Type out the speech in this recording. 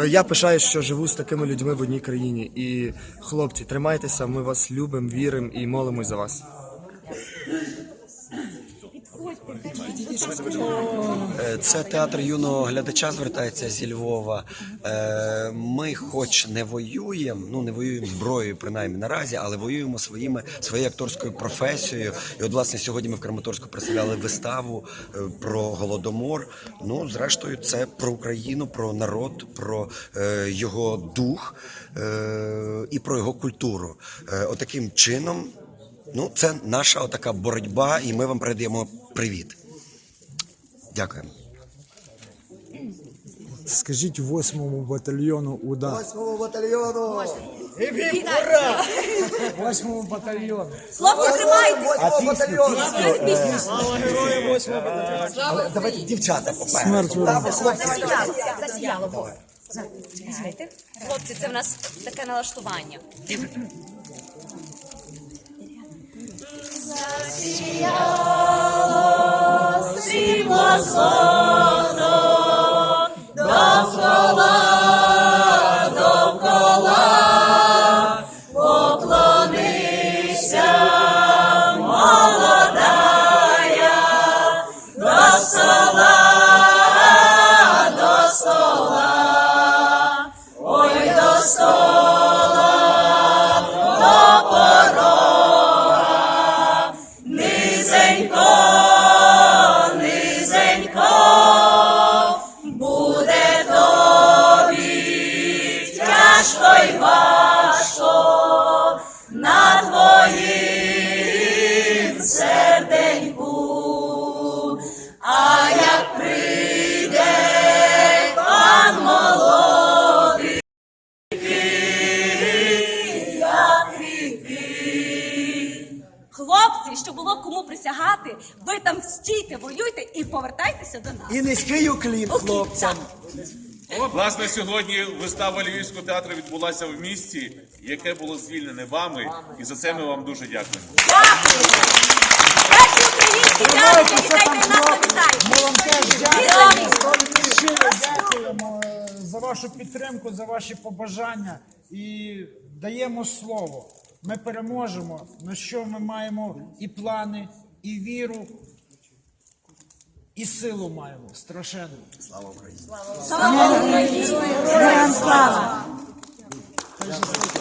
Е, Я пишаюсь, що живу з такими людьми в одній країні. І хлопці, тримайтеся, ми вас любимо, віримо і молимось за вас. Це театр юного глядача звертається зі Львова. Е, Ми, хоч не воюємо, ну не воюємо зброєю, принаймні наразі, але воюємо своїми своєю акторською професією. І от власне сьогодні ми в Краматорську представляли виставу е, про голодомор. Ну, зрештою, це про Україну, про народ, про е, його дух і про його культуру. Отаким чином, ну це наша отака боротьба, і ми вам передаємо привіт. Дякуємо. Скажіть восьмому батальйону УДА. Восьмого батальйону! Восьмому батальйону. Хлопці, тримайтесь! Восьмого батальйону! Давайте дівчата попереду. Засіяло. Чекайте. Хлопці, це в нас таке налаштування. nosso. Хлопці, щоб було кому присягати, ви там стійте, воюйте і повертайтеся до нас. І низький уклін хлопцям. Власне, сьогодні вистава Львівського театру відбулася в місті, яке було звільнене вами, і за це ми вам дуже дякуємо. Дякую! Нас теж дякуємо. Щиро дякуємо е, за вашу підтримку, за ваші побажання і даємо слово. Ми переможемо. На що ми маємо і плани, і віру, і силу маємо страшенну. Іван,